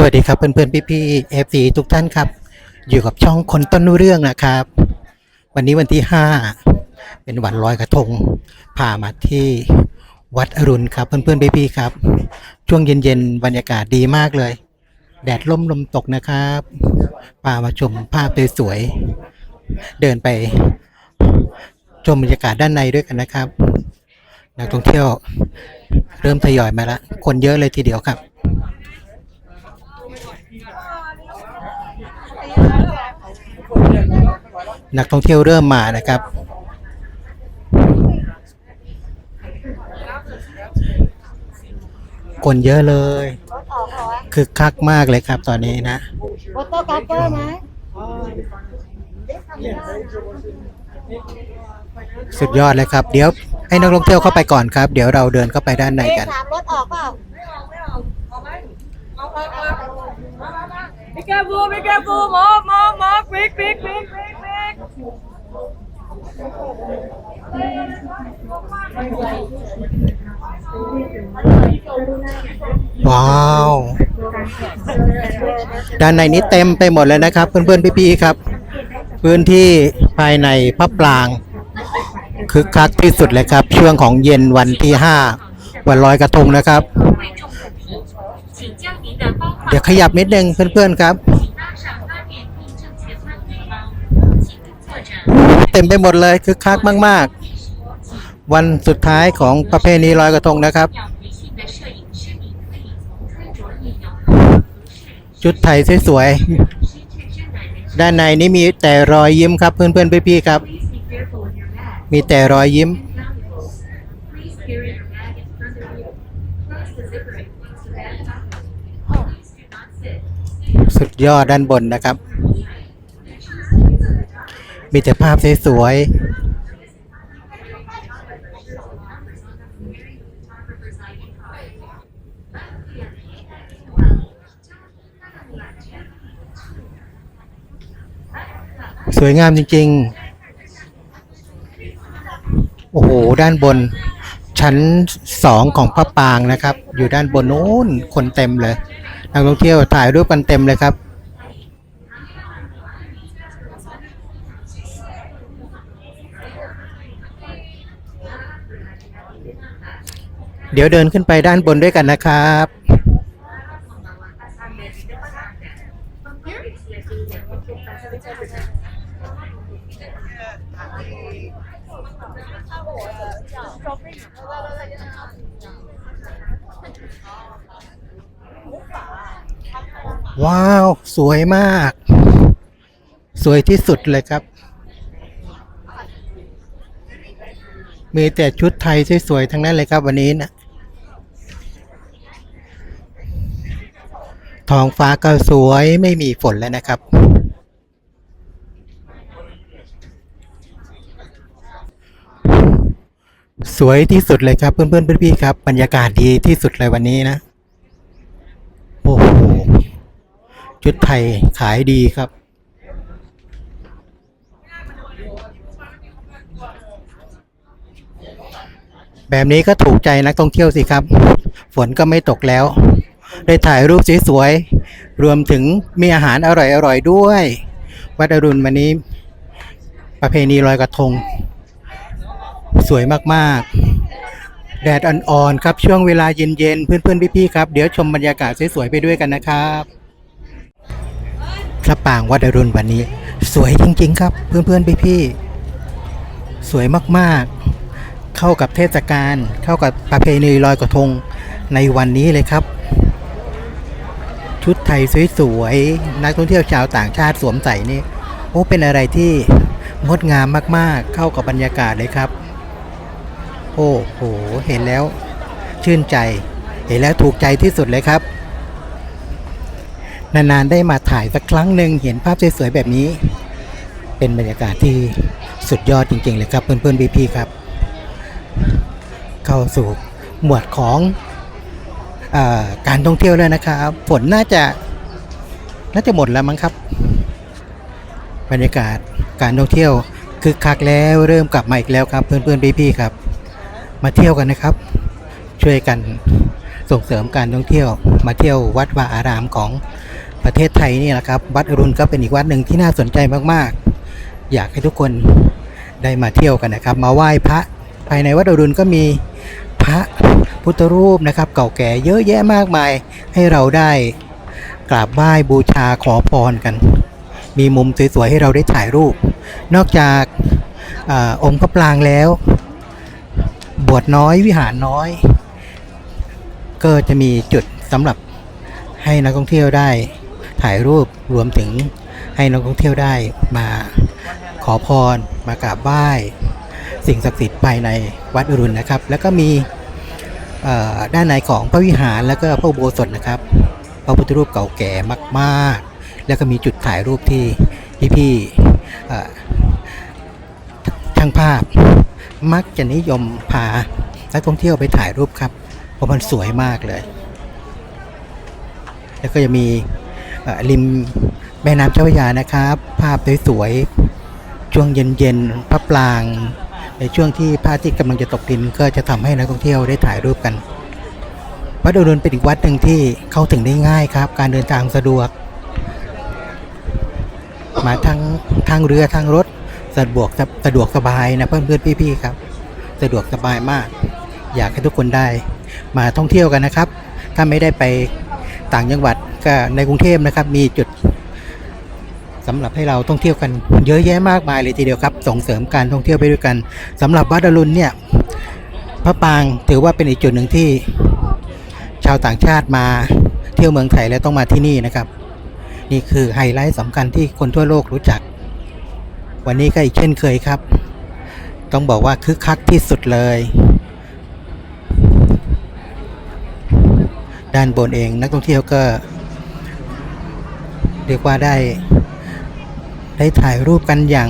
สวัสดีครับเพื่อนๆพี่ๆเอฟซีทุกท่านครับ อยู่กับช่องคนต้นเรื่องนะครับ วันนี้วันที่ 5 เป็นวันลอยกระทงพามาที่วัดอรุณครับเพื่อนๆพี่ๆครับ ช่วงเย็นๆบรรยากาศดีมากเลย แดดล่มลมตกนะครับพามาชมภาพสวยๆเดินไปชมบรรยากาศด้านในด้วยกันนะครับนักท่องเที่ยวเริ่มทยอยมาแล้วคนเยอะเลยทีเดียวครับ นักท่องเที่ยวเริ่มมานะครับ คนเยอะเลยรถออกหรอคึกคักมากเลยครับตอนนี้นะโฟโต้กาเฟอร์ไหมสุดยอดเลยครับ เดี๋ยวให้นักท่องเที่ยวเข้าไปก่อนครับ เดี๋ยวเราเดินเข้าไปด้านในกันถามรถออกเปล่า Be careful, be careful, move, move, move, quick, quick, quick, quick, quick. ว้าว ด้านในนี้เต็มไปหมดเลยนะครับ เพื่อนๆ พี่ๆ ครับ พื้นที่ภายในพระปรางคึกคักที่สุดเลยครับ ช่วงของเย็นวันที่ห้าวันลอยกระทงนะครับ เดี๋ยวขยับนิดนึงเพื่อนๆ ครับ เต็มไปหมดเลยคึกคักมาก ๆ วันสุดท้ายของประเพณีลอยกระทงนะครับ ชุดไทยสวยๆด้านในนี้มีแต่รอยยิ้มครับเพื่อนๆพี่ๆครับ มีแต่รอยยิ้มสุดยอดด้านบนนะครับ มีแต่ภาพสวยๆสวยงามจริง ๆ โอ้โห ด้านบน ชั้นสองของพระปางนะครับ อยู่ด้านบนโน้นคนเต็มเลย นักท่องเที่ยวถ่ายรูปกันเต็มเลยครับ เดี๋ยวเดินขึ้นไปด้านบนด้วยกันนะครับ ว้าว สวยมาก สวยที่สุดเลยครับ มีแต่ชุดไทยสวยๆทั้งนั้นเลยครับวันนี้นะ ท้องฟ้าก็สวยไม่มีฝนแล้วนะครับ สวยที่สุดเลยครับเพื่อนๆพี่ๆครับ บรรยากาศดีที่สุดเลยวันนี้นะ โอ้โหชุดไทยขายดีครับแบบนี้ก็ถูกใจนักท่องเที่ยวสิครับ ฝนก็ไม่ตกแล้ว ได้ถ่ายรูปสวยๆ รวมถึงมีอาหารอร่อยๆ ด้วย วัดอรุณวันนี้ ประเพณีลอยกระทง สวยมากๆ แดดอ่อนๆ ครับช่วงเวลาเย็นๆ เพื่อนๆ พี่ๆ ครับ เดี๋ยวชมบรรยากาศสวยๆ ไปด้วยกันนะครับพระปรางวัดอรุณวันนี้ สวยจริงๆ ครับ เพื่อนๆ พี่ๆ สวยมากๆ เข้ากับเทศกาลเข้ากับประเพณีลอยกระทงในวันนี้เลยครับ ชุดไทยสวยๆ นักท่องเที่ยวชาวต่างชาติสวมใส่นี่ โอ้เป็นอะไรที่งดงามมากๆ เข้ากับบรรยากาศเลยครับ โอ้โห เห็นแล้ว ชื่นใจ เห็นแล้วถูกใจที่สุดเลยครับ นานๆ ได้มาถ่ายสักครั้งหนึ่งเห็นภาพสวยๆ แบบนี้ เป็นบรรยากาศที่สุดยอดจริงๆ เลยครับเพื่อนๆพี่ๆครับ เข้าสู่หมวดของ การท่องเที่ยวแล้วนะครับ ฝนน่าจะน่าจะหมดแล้วมั้งครับ บรรยากาศการท่องเที่ยวคึกคักแล้วเริ่มกลับมาอีกแล้วครับ เพื่อนๆพี่ๆครับ มาเที่ยวกันนะครับ ช่วยกันส่งเสริมการท่องเที่ยว มาเที่ยววัดวาอารามของประเทศไทยนี่แหละครับวัดอรุณก็เป็นอีกวัดหนึ่งที่น่าสนใจมากๆ อยากให้ทุกคนได้มาเที่ยวกันนะครับ มาไหว้พระภายในวัดอรุณก็มีพระ พุทธรูปนะครับ เก่าแก่เยอะแยะมากมาย ให้เราได้กราบไหว้บูชาขอพรกัน มีมุมสวยๆให้เราได้ถ่ายรูป นอกจากอองค์พระปรางแล้ว บวชน้อยวิหารน้อย ก็จะมีจุดสำหรับให้นักท่องเที่ยวได้ถ่ายรูปรวมถึงให้นักท่องเที่ยวได้มาขอพรมากราบไหว้สิ่งศักดิ์สิทธิ์ภายในวัดอรุณนะครับ แล้วก็มี ด้านในของพระวิหารแล้วก็พระอุโบสถนะครับ พระพุทธรูปเก่าแก่มาก ๆ แล้วก็มีจุดถ่ายรูปที่พี่ๆช่างภาพ มักจะนิยมพานักท่องเที่ยวไปถ่ายรูปครับ เพราะมันสวยมากเลย แล้วก็จะมีริมแม่น้ำเจ้าพระยานะครับ ภาพสวยๆช่วงเย็นๆพระปราง ในช่วงที่พระอาทิตย์กำลังจะตกดินก็จะทำให้นักท่องเที่ยวได้ถ่ายรูปกัน วัดอรุณเป็นอีกวัดหนึ่งที่เข้าถึงได้ง่ายครับ การเดินทางสะดวก มาทั้งทางเรือทางรถสะดวกสะดวกสบายนะเพื่อนเพื่อนพี่ๆครับ สะดวกสบายมาก อยากให้ทุกคนได้ มาท่องเที่ยวกันนะครับ ถ้าไม่ได้ไปต่างจังหวัดก็ในกรุงเทพนะครับ มีจุด สำหรับให้เราท่องเที่ยวกันเยอะแยะมากมายเลยทีเดียวครับ ส่งเสริมการท่องเที่ยวไปด้วยกันสำหรับวัดอรุณเนี่ยพระปางถือว่าเป็นอีกจุดหนึ่งที่ ชาวต่างชาติมาเที่ยวเมืองไทยแล้วต้องมาที่นี่นะครับ นี่คือไฮไลท์สำคัญที่คนทั่วโลกรู้จัก วันนี้ก็อีกเช่นเคยครับ ต้องบอกว่าคึกคักที่สุดเลย ด้านบนเองนักท่องเที่ยวก็เรียกว่าได้ ได้ถ่ายรูปกันอย่าง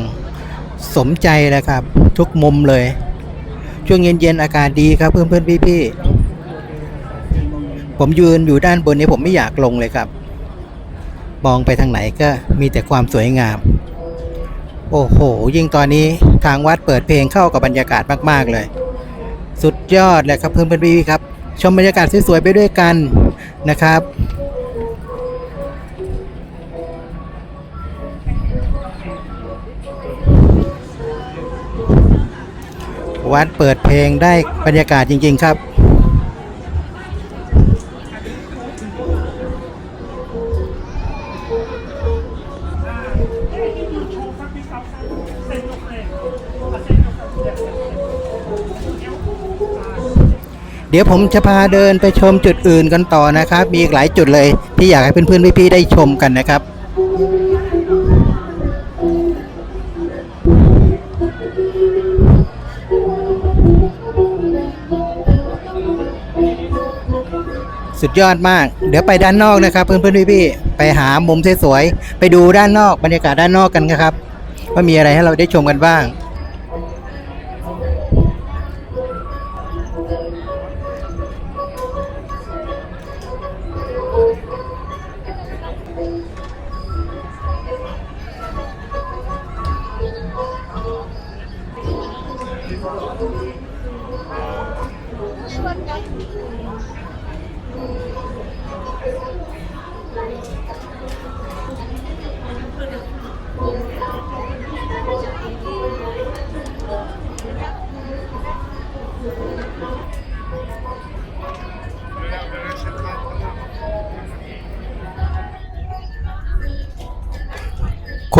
สมใจเลยครับ ทุกมุมเลย ช่วงเย็นๆอากาศดีครับเพื่อนๆพี่ๆผมยืนอยู่ด้านบนนี้ผมไม่อยากลงเลยครับ มองไปทางไหนก็มีแต่ความสวยงาม โอ้โห ยิ่งตอนนี้ทางวัดเปิดเพลงเข้ากับบรรยากาศมากๆเลย สุดยอดเลยครับเพื่อนเพื่อนพี่ๆครับ ชมบรรยากาศสวยๆไปด้วยกันนะครับ วัดเปิดเพลงได้บรรยากาศจริง ๆ ครับเดี๋ยวผมจะพาเดินไปชมจุดอื่นกันต่อนะครับ มีอีกหลายจุดเลยที่อยากให้เพื่อนๆพี่ๆได้ชมกันนะครับ สุดยอดมาก เดี๋ยวไปด้านนอกนะครับ เพื่อนๆพี่ๆไปหามุมสวยๆไปดูด้านนอกบรรยากาศด้านนอกกันนะครับ ว่ามีอะไรให้เราได้ชมกันบ้าง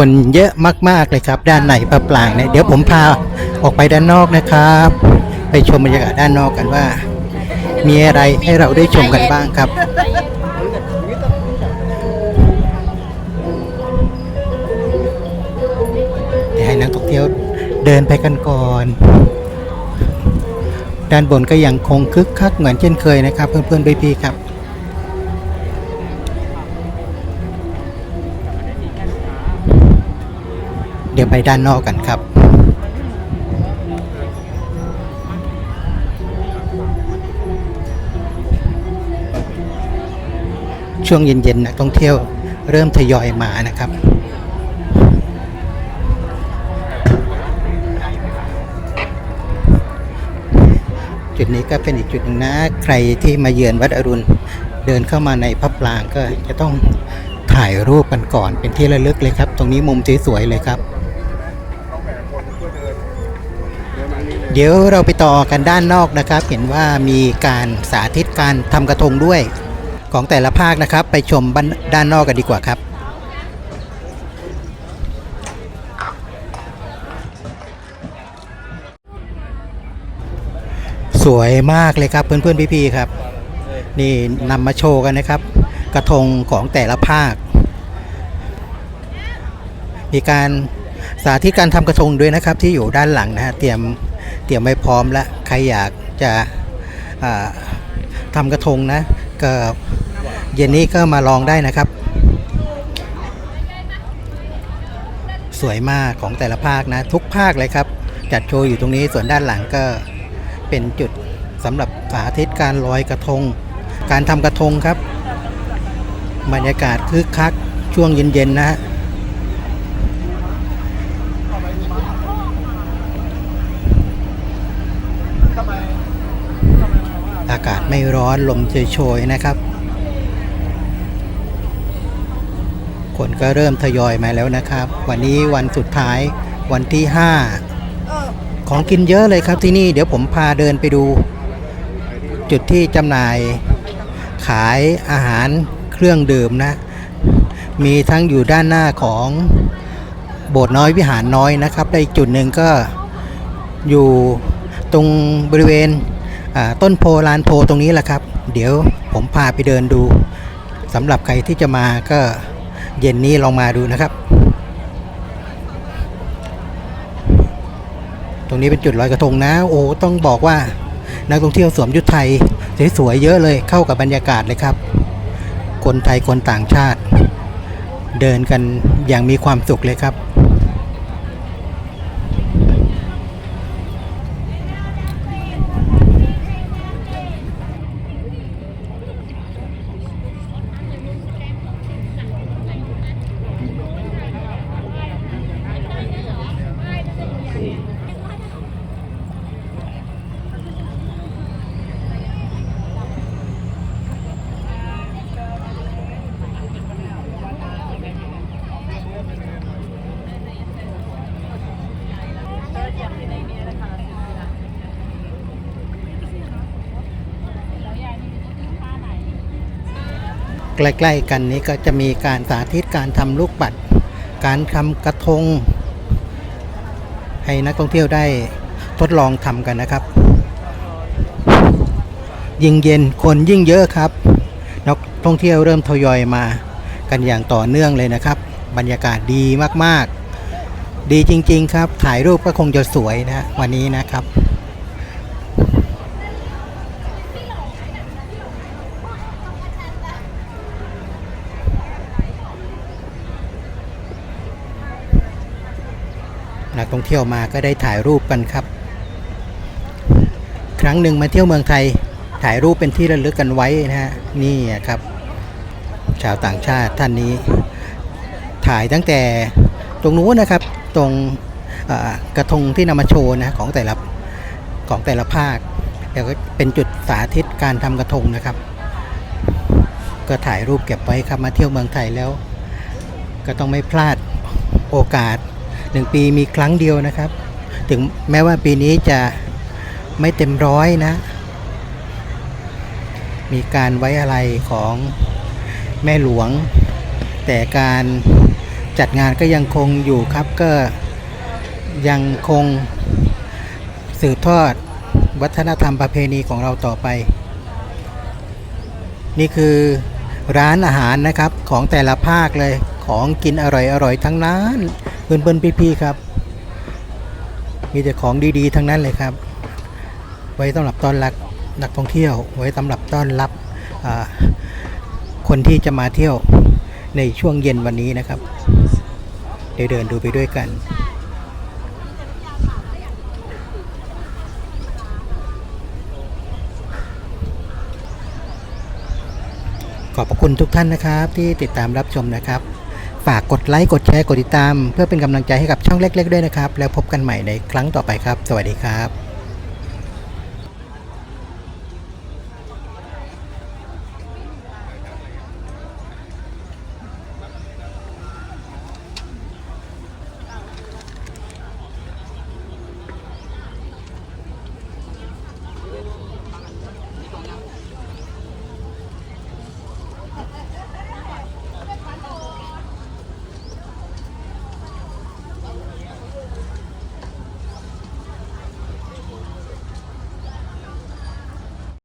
คนเยอะมากๆเลยครับ ด้านในพระปรางเนี่ยเดี๋ยวผมพาออกไปด้านนอกนะครับ ไปชมบรรยากาศด้านนอกกันว่า มีอะไรให้เราได้ชมกันบ้างครับเดี๋ยวให้นักท่องเที่ยวเดินไปกันก่อน ด้านบนก็ยังคงคึกคักเหมือนเช่นเคยนะครับ เพื่อนๆพี่ๆครับ ดี๋ยวไปด้านนอกกันครับ ช่วงเย็นๆนักท่องเที่ยวเริ่มทยอยมานะครับจุดดนี้ก็เป็นอีกจุดหนึ่งนะใครที่มาเยือนวัดอรุณ เดินเข้ามาในพระปรางก็จะต้องถ่ายรูปกันก่อนเป็นที่ระลึกเลยครับ ตรงนี้มุมสวยๆเลยครับ เดี๋ยวเราไปต่อกันด้านนอกนะครับ เห็นว่ามีการสาธิตการทำกระทงด้วยของแต่ละภาคนะครับ ไปชมบ้านด้านนอกกันดีกว่าครับสวยมากเลยครับเพื่อนๆพี่ๆครับ นี่นำมาโชว์กันนะครับ กระทงของแต่ละภาค มีการสาธิตการทำกระทงด้วยนะครับที่อยู่ด้านหลังนะฮะเตรียม เตรียมไว้พร้อมแล้วใครอยากจะอ่าทำกระทงนะก็เย็นนี้ก็มาลองได้นะครับ สวยมากของแต่ละภาคนะ ทุกภาคเลยครับ จัดโชว์อยู่ตรงนี้ส่วนด้านหลังก็เป็นจุดสำหรับสาธิตการลอยกระทง การทำกระทงครับ บรรยากาศคึกคักช่วงเย็นๆนะฮะ อากาศไม่ร้อนลมโชยๆนะครับ คนก็เริ่มทยอยมาแล้วนะครับ วันนี้วันสุดท้ายวันที่ 5 ของกินเยอะเลยครับที่นี่เดี๋ยวผมพาเดินไปดู จุดที่จำหน่าย ขายอาหารเครื่องดื่มนะ มีทั้งอยู่ด้านหน้าของโบสถ์น้อยวิหารน้อยนะครับได้จุดหนึ่งก็อยู่ตรงบริเวณ ต้นโพลานโพตรงนี้แหละครับ เดี๋ยวผมพาไปเดินดูสำหรับใครที่จะมาก็เย็นนี้ลองมาดูนะครับ ตรงนี้เป็นจุดลอยกระทงนะ โอ้ต้องบอกว่านักท่องเที่ยวสวมยุทธไทยสวยๆเยอะเลยเข้ากับบรรยากาศเลยครับ คนไทยคนต่างชาติ เดินกันอย่างมีความสุขเลยครับ ใกล้ ๆ กันนี้ก็จะมีการสาธิตการทำลูกปัด การทำกระทง ให้นักท่องเที่ยวได้ทดลองทำกันนะครับ ยิ่งเย็นคนยิ่งเยอะครับนักท่องเที่ยวเริ่มทยอยมากันอย่างต่อเนื่องเลยนะครับ บรรยากาศดีมากๆ ดีจริง ๆ ครับ ถ่ายรูปก็คงจะสวยนะวันนี้นะครับ นักท่องเที่ยวมาก็ได้ถ่ายรูปกันครับ ครั้งหนึ่งมาเที่ยวเมืองไทยถ่ายรูปเป็นที่ระลึกกันไว้นะฮะนี่ครับ ชาวต่างชาติท่านนี้ ถ่ายตั้งแต่ตรงนู้นนะครับตรงกระทงที่นำมาโชว์นะของแต่ละของแต่ละภาคแล้วก็เป็นจุดสาธิตการทำกระทงนะครับ ก็ถ่ายรูปเก็บไว้ครับมาเที่ยวเมืองไทยแล้ว ก็ต้องไม่พลาดโอกาส หนึ่งปีมีครั้งเดียวนะครับ ถึงแม้ว่าปีนี้จะไม่เต็มร้อยนะ มีการไว้อะไรของแม่หลวง แต่การจัดงานก็ยังคงอยู่ครับก็ยังคงสืบทอดวัฒนธรรมประเพณีของเราต่อไป นี่คือร้านอาหารนะครับของแต่ละภาคเลยของกินอร่อยๆทั้งนั้น เพื่อนๆพี่ๆครับ มีแต่ของดีๆทั้งนั้นเลยครับ ไว้สำหรับต้อนรับนักท่องเที่ยว ไว้สำหรับต้อนรับคนที่จะมาเที่ยวในช่วงเย็นวันนี้นะครับเดี๋ยวเดินดูไปด้วยกันขอบพระคุณทุกท่านนะครับที่ติดตามรับชมนะครับ ฝากกดไลค์ กดแชร์ กดติดตาม เพื่อเป็นกำลังใจให้กับช่องเล็ก ๆ ด้วยนะครับ แล้วพบกันใหม่ในครั้งต่อไปครับ สวัสดีครับ